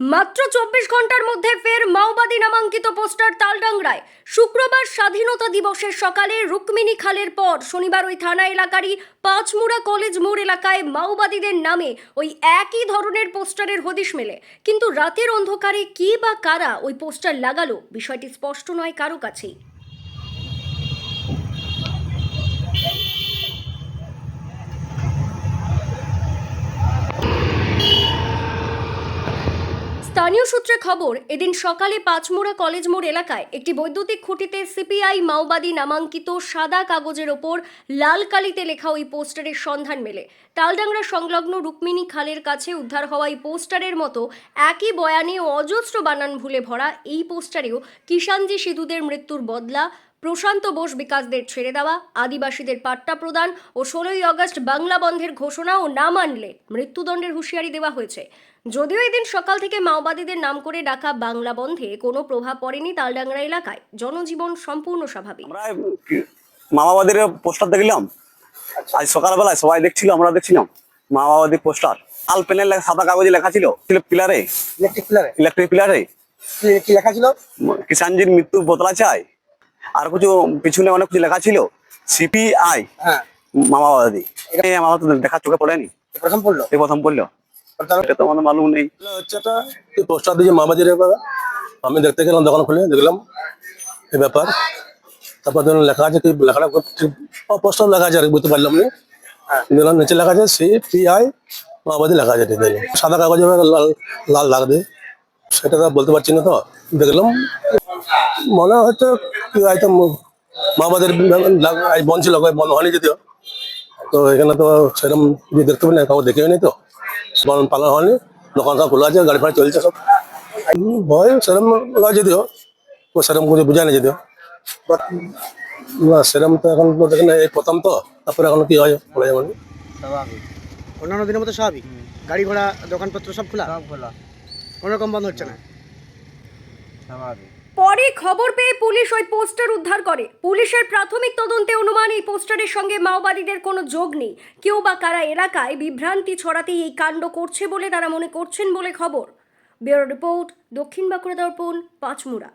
মাত্র চব্বিশ ঘণ্টার মধ্যে ফের মাওবাদী নামাঙ্কিত পোস্টার তালডাংরায় শুক্রবার স্বাধীনতা দিবসের সকালে রুক্মিণী খালের পর শনিবার ওই থানা এলাকারই পাঁচমুড়া কলেজ মোড় এলাকায় মাওবাদীদের নামে ওই একই ধরনের পোস্টারের হদিশ মেলে। কিন্তু রাতের অন্ধকারে কি বা কারা ওই পোস্টার লাগালো? বিষয়টি স্পষ্ট নয় কারও কাছেই। স্থানীয় সূত্রে খবর, এদিন সকালে পাঁচমোড়া কলেজ মোড় এলাকায় একটি বৈদ্যুতিক খুঁটিতে সিপিআই মাওবাদী নামাঙ্কিত সাদা কাগজের ওপর লাল কালিতে লেখা ওই পোস্টারের সন্ধান মেলে। তালডাংরা সংলগ্ন রুক্মিণী খালের কাছে উদ্ধার হওয়া এই পোস্টারের মতো একই বয়ানে অজস্র বানান ভুলে ভরা এই পোস্টারেও কিষাণজি সিধুদের মৃত্যুর বদলা প্রশান্ত বোস বিকাশদের ছেড়ে দেওয়া আদিবাসীদের পাট্টা প্রদান ও ষোলোই আগস্ট বাংলা বন্ধের ঘোষণা ও না মানলে মৃত্যুদণ্ডের হুঁশিয়ারি দেওয়া হয়েছে। যদিও এদিন সকাল থেকে মাওবাদীদের নাম করে ডাকা বাংলা বন্ধে কোনো প্রভাব পড়েনি তালডাংরা এলাকায়। জনজীবন সম্পূর্ণ স্বাভাবিক। মামাবাদের পোস্টার দেখলাম। আজ সকালবেলায় সবাই দেখছিল আমরা দেখছিলাম। মামাবাদী পোস্টার। লাল পেনের সাদা কাগজে লেখা ছিল। ছিল পিলারে। ইলেকট্রিক পিলারে। ইলেকট্রিক পিলারে। কি লেখা ছিল? কিষাণজির মৃত্যু বদলা চাই। আর কিছু পিছনে অনেক কিছু লেখা ছিল সিপিআই হ্যাঁ। মামাবাদী আমার তো দেখা চোখে পড়েনি। প্রথম পড়ল? এই প্রথম পড়ল। এটা তো আমাদের মালুম নেই। হচ্ছে একটা পোস্টার দিয়ে ব্যাপার আমি দেখতে গেলাম দোকান খুলে দেখলাম এই ব্যাপার। তারপর ধরুন লেখা আছে কি লেখাটা পোস্টার লেখা আছে আর বুঝতে পারলাম না। দেখলাম নিচে লেখা আছে সি পি আই মামাবাদী লেখা আছে সাদা কাগজে লাল লাল লাগ দিয়ে সেটা বলতে পারছি না তো। দেখলাম মনে হচ্ছে কি হয়তো মামাবাদের বন ছিল মনে হয়নি যদিও। তো এখানে তো সেরকম কিছু দেখতে পাই না কাউকে দেখেও নি তো। বন পালন হয়নি দোকান সব খোলা আছে গাড়ি ফাড়ি চলছে সব। ভয় সেরকম লাগা যদিও ও সেরকম কিছু বোঝায় না যদিও। না সেরকম তো এখন তো দেখেন এই প্রথম তো তারপরে এখন কি হয় বলা যাবে না। স্বাভাবিক। অন্যান্য দিনের মতো স্বাভাবিক। গাড়ি ঘোড়া দোকানপত্র সব খোলা? সব খোলা। কোনো রকম বন্ধ হচ্ছে না? স্বাভাবিক। পরে খবর পেয়ে পুলিশ ওই পোস্টার উদ্ধার করে। পুলিশের প্রাথমিক তদন্তে অনুমান এই পোস্টারের সঙ্গে মাওবাদীদের কোনো যোগ নেই। কেউ বা কারা এলাকায় বিভ্রান্তি ছড়াতে এই কাণ্ড করছে বলে তারা মনে করছেন বলে খবর। ব্যুরো রিপোর্ট, দক্ষিণ বাঁকুড়া দর্পণ, পাঁচমুড়া।